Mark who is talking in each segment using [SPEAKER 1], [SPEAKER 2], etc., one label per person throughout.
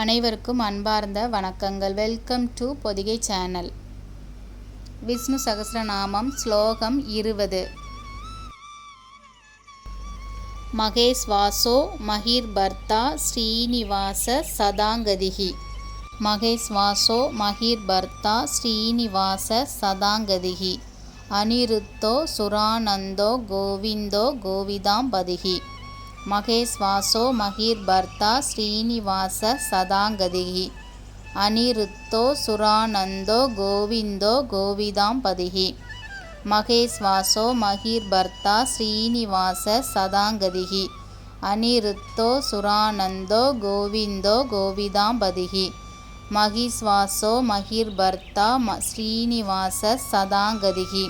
[SPEAKER 1] அனைவருக்கும் அன்பார்ந்த வணக்கங்கள். Welcome to Podhigai channel Vishnu Sahasranamam ஸ்லோகம் இருபது. மகேஷ் வாசோ மகிர் பர்த்தா ஸ்ரீனிவாச சதாங்கதிகி. மகேஷ் வாசோ மகிர் பர்த்தா ஸ்ரீனிவாச சதாங்கதிகி. அனிருத்தோ சுரானந்தோ கோவிந்தோ கோவிதாம்பதிகி. மகேஸ்வாசோ வாசோ ஸ்ரீனிவாச சதாங்கதிகி அனிருத்தோ சுரானந்தோ கோவிந்தோ கோவிதாம்பதிகி. மகேஸ்வாசோ வாசோ ஸ்ரீனிவாச சதாங்கதிகி அனிருத்தோ சுரானந்தோ கோவிந்தோ கோவிதாம்பதிகி. மகிஸ்வாசோ மகிர்பர்த்தா ஸ்ரீனிவாச சதாங்கதிகி.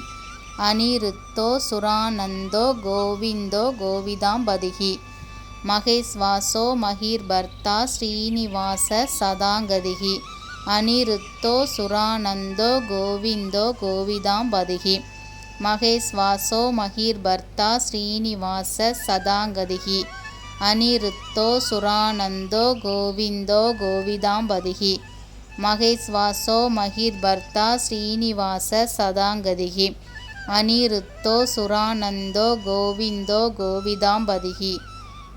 [SPEAKER 1] அனிருத்தோ சுரானந்தோ கோவிந்தோ கோவிதாம்பதிகி. மகேஸ்வாசோ மகிர்பர்த்தா ஸ்ரீனிவாச சதாங்கதிகி. அனிருத்தோ சுரானந்தோ கோவிந்தோ கோவிதாம்பதிகி. மகேஸ்வாசோ மகிர்பர்த்தா ஸ்ரீனிவாச சதாங்கதிகி. அனிருத்தோ சுரானந்தோ கோவிந்தோ கோவிதாம்பதிகி. மகேஸ்வாசோ மகிர்பர்த்தா ஸ்ரீனிவாச சதாங்கதிகி. அனிருத்தோ சுரானந்தோ கோவிந்தோ கோவிதாம்பதிகி.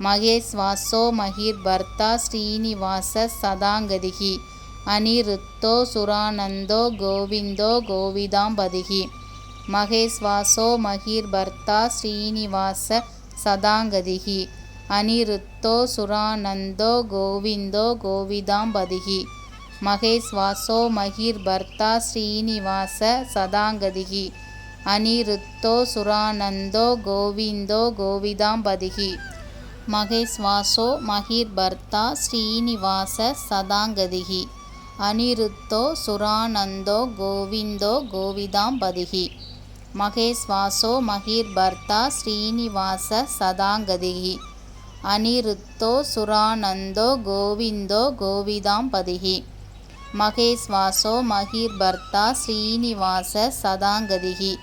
[SPEAKER 1] மகேஸ்வாசோ மகிர் பர்த்தா ஸ்ரீனிவாச சதாங்கதிகி. அனிருத்தோ சுரானந்தோ கோவிந்தோ கோவிதாம்பதிகி. மகேஸ்வாசோ மகிர் பர்த்தா ஸ்ரீனிவாச சதாங்கதிகி. அனிருத்தோ சுரானந்தோ கோவிந்தோ கோவிதாம்பதிகி. மகேஸ்வாசோ மகிர் பர்த்தா ஸ்ரீனிவாச சதாங்கதிகி. அனிருத்தோ சுரானந்தோ கோவிந்தோ கோவிதாம்பதிகி. மகேஸ்வாசோ மகிர்பர்த்தா ஸ்ரீனிவாச சதாங்கதிகி. அனிருத்தோ சுரானந்தோ கோவிந்தோ கோவிதாம்பதிகி. மகேஸ்வாசோ மகிர்பர்த்தா ஸ்ரீனிவாச சதாங்கதிகி. அனிருத்தோ சுரானந்தோ கோவிந்தோ கோவிதாம்பதிகி. மகேஸ்வாசோ மகிர்பர்த்தா ஸ்ரீனிவாச சதாங்கதிகி.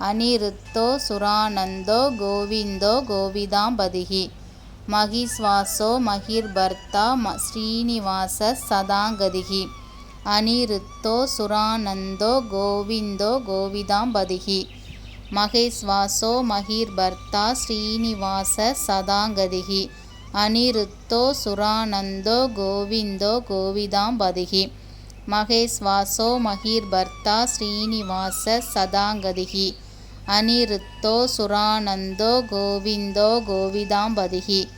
[SPEAKER 1] அனிருத்தோ சுரானந்தோ கோவிந்தோ கோவிதாம்பதிகி. மகிஸ்வாசோ மகிர்பர்த்தா ஸ்ரீனிவாச சதாங்கதிகி. அனிருத்தோ சுரானந்தோ கோவிந்தோ கோவிதாம்பதிகி. மகேஸ்வாசோ மகிர்பர்த்தா ஸ்ரீனிவாச சதாங்கதிகி. அனிருத்தோ சுரானந்தோ கோவிந்தோ கோவிதாம்பதிகி. மகேஸ்வாசோ மகிர்பர்த்தா ஸ்ரீனிவாச சதாங்கதிகி. அனிருத்தோ சுரானந்தோ கோவிந்தோ கோவிதாம்பதிகி.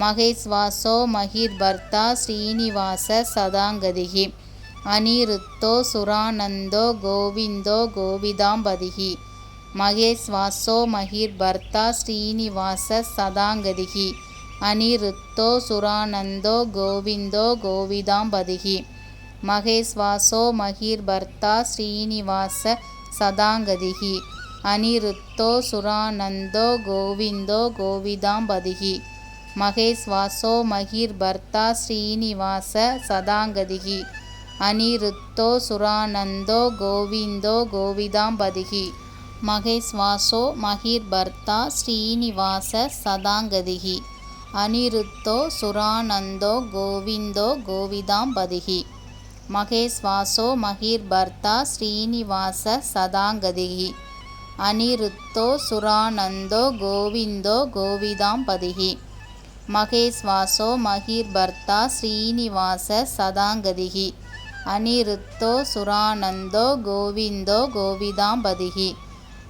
[SPEAKER 1] மகேஸ்வாசோ மகிர் பர்த்தா ஸ்ரீனிவாச சதாங்கதிகி. அனிருத்தோ சுரானந்தோ கோவிந்தோ கோவிதாம்பதிகி. மகேஸ்வாசோ மகிர் பர்த்தா ஸ்ரீனிவாச சதாங்கதிகி. அனிருத்தோ சுரானந்தோ கோவிந்தோ கோவிதாம்பதிகி. மகேஸ்வாசோ மகிர் பர்த்தா ஸ்ரீனிவாச சதாங்கதிகி. அனிருத்தோ சுரானந்தோ கோவிந்தோ கோவிதாம்பதிகி. மகேஷ் வாசோ மகிர் பர்த்தா ஸ்ரீனிவாச சதாங்கதிகி. அனிருத்தோ சுரானந்தோ கோவிந்தோ கோவிதாம்பதிகி. மகேஷ் வாசோ மகிர் பர்த்தா ஸ்ரீனிவாச சதாங்கதிகி. அனிருத்தோ சுரானந்தோ கோவிந்தோ கோவிதாம்பதிகி. மகேஸ்வாசோ மகிர் பர்த்தா ஸ்ரீனிவாச சதாங்கதிகி. அனிருத்தோ சுரானந்தோ கோவிந்தோ கோவிதாம்பதிகி மகேஸ்வாசோ மகிர்பர்த்தா ஸ்ரீனிவாச சதாங்கதிகி. அனிருத்தோ சுரானந்தோ கோவிந்தோ கோவிதாம்பதிகி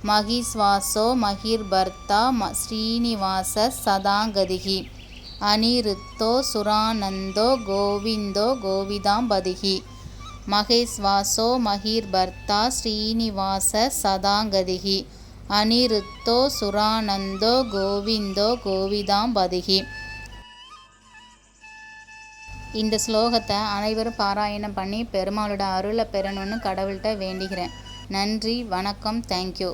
[SPEAKER 1] மகிஸ்வாசோ மகிர்பர்த்தா ஸ்ரீனிவாச சதாங்கதிகி. அனிருத்தோ சுரானந்தோ கோவிந்தோ கோவிதாம்பதிகி மகேஸ்வாசோ மகிர் பர்த்தா ஸ்ரீனிவாச சதாங்கதிகி அனிருத்தோ சுரானந்தோ கோவிந்தோ கோவிதாம்பதிகி. இந்த ஸ்லோகத்தை அனைவரும் பாராயணம் பண்ணி பெருமாளோட அருளை பெறணும்னு கடவுள்கிட்ட வேண்டுகிறேன். நன்றி வணக்கம் தேங்க்யூ